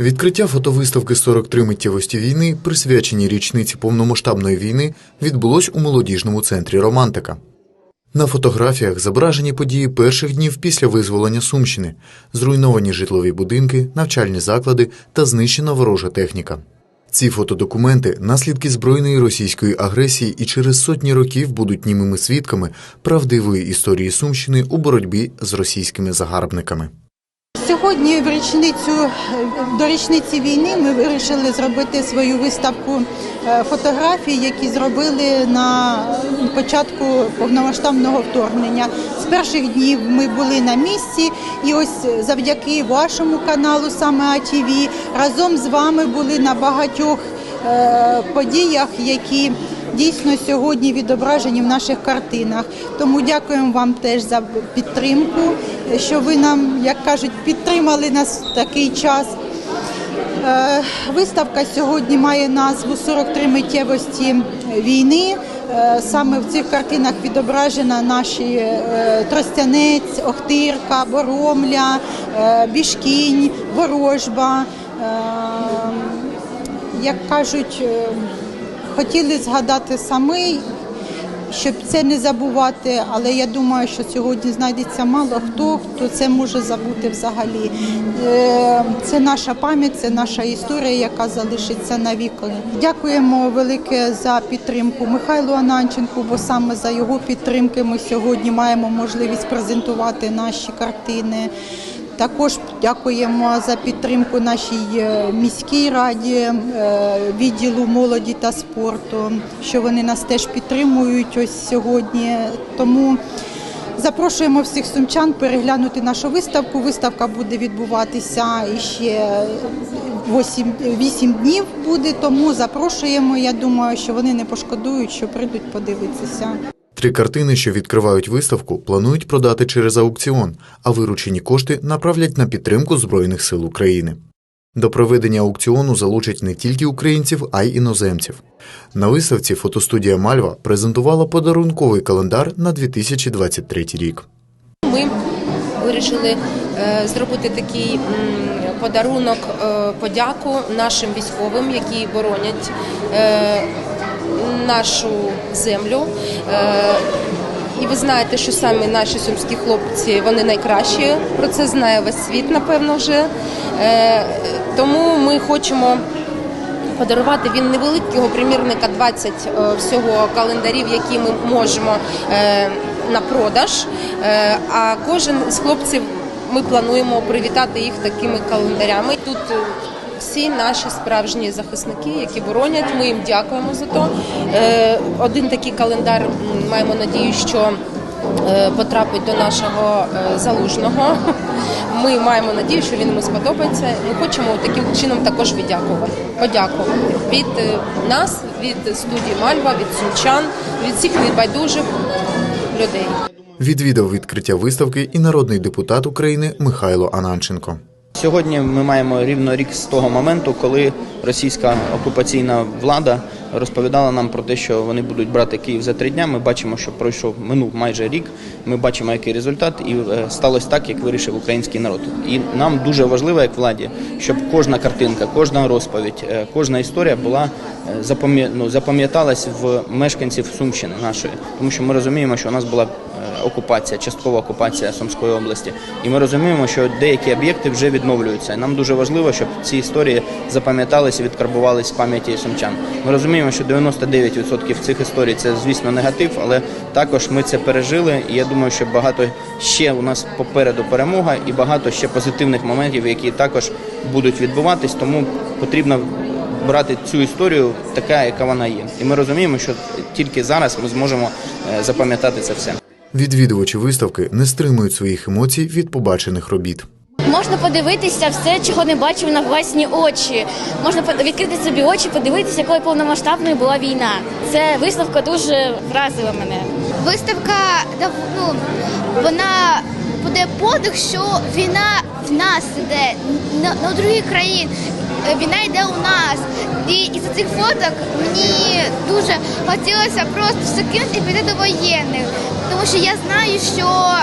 Відкриття фотовиставки «43 миттєвості війни, присвячені річниці повномасштабної війни, відбулось у молодіжному центрі Романтика. На фотографіях зображені події перших днів після визволення Сумщини, зруйновані житлові будинки, навчальні заклади та знищена ворожа техніка. Ці фотодокументи наслідки збройної російської агресії і через сотні років будуть німими свідками правдивої історії Сумщини у боротьбі з російськими загарбниками. Сьогодні в річницю до річниці війни ми вирішили зробити свою виставку е, фотографій, які зробили на початку повномасштабного вторгнення. З перших днів ми були на місці, і ось завдяки вашому каналу, саме АТВ, разом з вами були на багатьох е, подіях, які дійсно сьогодні відображені в наших картинах. Тому дякуємо вам теж за підтримку, що ви нам, як кажуть, підтримали нас в такий час. Е, Виставка сьогодні має назву «43 миттєвості війни. Е, Саме в цих картинах відображена наші е, Тростянець, Охтирка, Боромля, Бішкінь, Ворожба. Як кажуть, хотіли згадати самий, щоб це не забувати, але я думаю, що сьогодні знайдеться мало хто, хто це може забути взагалі. Е, Це наша пам'ять, це наша історія, яка залишиться навіки. Дякуємо велике за підтримку Михайлу Ананченку, бо саме за його підтримки ми сьогодні маємо можливість презентувати наші картини. Також дякуємо за підтримку нашій е, міській раді, е, відділу молоді та спорту, що вони нас теж підтримують ось сьогодні. Тому запрошуємо всіх сумчан переглянути нашу виставку. Виставка буде відбуватися іще 8, 8 днів буде, тому запрошуємо. Я думаю, що вони не пошкодують, що прийдуть подивитися. Три картини, що відкривають виставку, планують продати через аукціон, а виручені кошти направлять на підтримку Збройних сил України. До проведення аукціону залучать не тільки українців, а й іноземців. На виставці фотостудія Мальва презентувала подарунковий календар на 2023 рік. Ми вирішили е, зробити такий подарунок, е, подяку нашим військовим, які боронять е, нашу землю. Е, І ви знаєте, що самі наші сумські хлопці вони найкращі. Про це знає весь світ, напевно, вже. Е, Тому ми хочемо подарувати він невеликого примірника 20 е, всього календарів, які ми можемо на продаж. А кожен з хлопців ми плануємо привітати їх такими календарями. Тут всі наші справжні захисники, які боронять. Ми їм дякуємо за то. Е, Один такий календар маємо надію, що е, потрапить до нашого е, залужного. Ми маємо надію, що він йому сподобається. Ми хочемо таким чином також віддякувати. Подякувати від нас, від студії Мальва, від сумчан, від всіх небайдужих людей. Відвідав відкриття виставки і народний депутат України Михайло Ананченко. Сьогодні ми маємо рівно рік з того моменту, коли російська окупаційна влада розповідала нам про те, що вони будуть брати Київ за три дня. Ми бачимо, що пройшов минув майже рік. Ми бачимо, який результат, і е, сталося так, як вирішив український народ. І нам дуже важливо, як владі, щоб кожна картинка, кожна розповідь, е, кожна історія була е, ну, запам'яталась в мешканців Сумщини нашої, тому що ми розуміємо, що у нас була окупація, часткова окупація Сумської області. І ми розуміємо, що деякі об'єкти вже відновлюються. Нам дуже важливо, щоб ці історії запам'яталися і відкарбувалися в пам'яті сумчан. Ми розуміємо, що 99% цих історій це, звісно, негатив, але також ми це пережили. І я думаю, що багато ще у нас попереду перемога і багато ще позитивних моментів, які також будуть відбуватись. Тому потрібно брати цю історію така, яка вона є. І ми розуміємо, що тільки зараз ми зможемо е, запам'ятати це все. Відвідувачі виставки не стримують своїх емоцій від побачених робіт. Можна подивитися все, чого не бачив на власні очі. Можна відкрити собі очі, подивитися, якою повномасштабною була війна. Це виставка дуже вразила мене. Виставка ну, вона буде подих, що війна в нас іде, на, на других країн. Е, Війна йде у нас. І із цих фоток мені дуже хотілося просто закинути і піти до воєнних. Тому що я знаю, що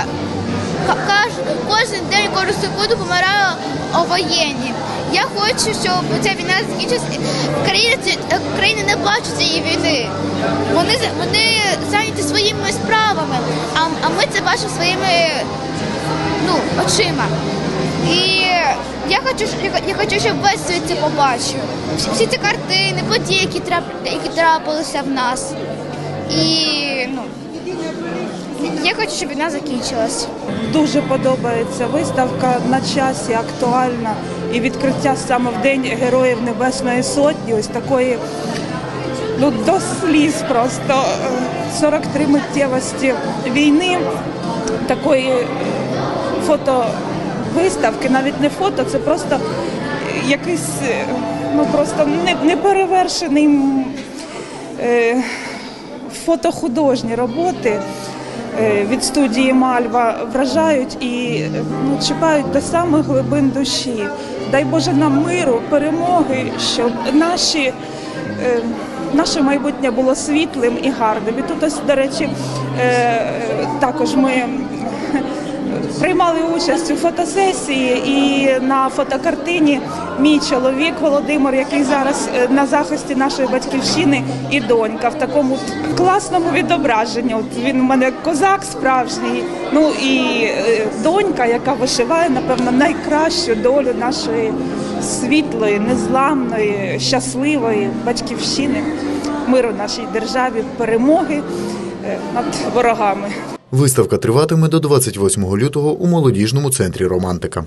кожен день, кожну секунду помирали воєнні. Я хочу, щоб ця війна закінчилась. Країни, країни не бачать цієї війни. Вони, вони зайняті своїми справами, а, а ми це бачимо своїми ну, очима. І я хочу, я, хочу, щоб весь світ це побачив. Всі, ці картини, події, які, трап, які трапилися в нас. І ну, я хочу, щоб війна закінчилась. Дуже подобається виставка на часі, актуальна і відкриття саме в День Героїв Небесної Сотні. Ось такої ну, до сліз просто е, 43 миттєвості війни, такої фотовиставки, навіть не фото, це просто якийсь е, ну просто не- неперевершений. е, фотохудожні роботи е, від студії Мальва вражають і ну, чіпають до самих глибин душі. Дай Боже нам миру, перемоги, щоб наші. е, Наше майбутнє було світлим і гарним. І тут ось, до речі, е, е, також ми приймали участь у фотосесії і на фотокартині мій чоловік Володимир, який зараз е, на захисті нашої батьківщини, і донька в такому класному відображенні. От він у мене козак справжній. Ну і е, донька, яка вишиває, напевно, найкращу долю нашої світлої, незламної, щасливої батьківщини, миру нашій державі, перемоги е, над ворогами. Виставка триватиме до 28 лютого у молодіжному центрі Романтика.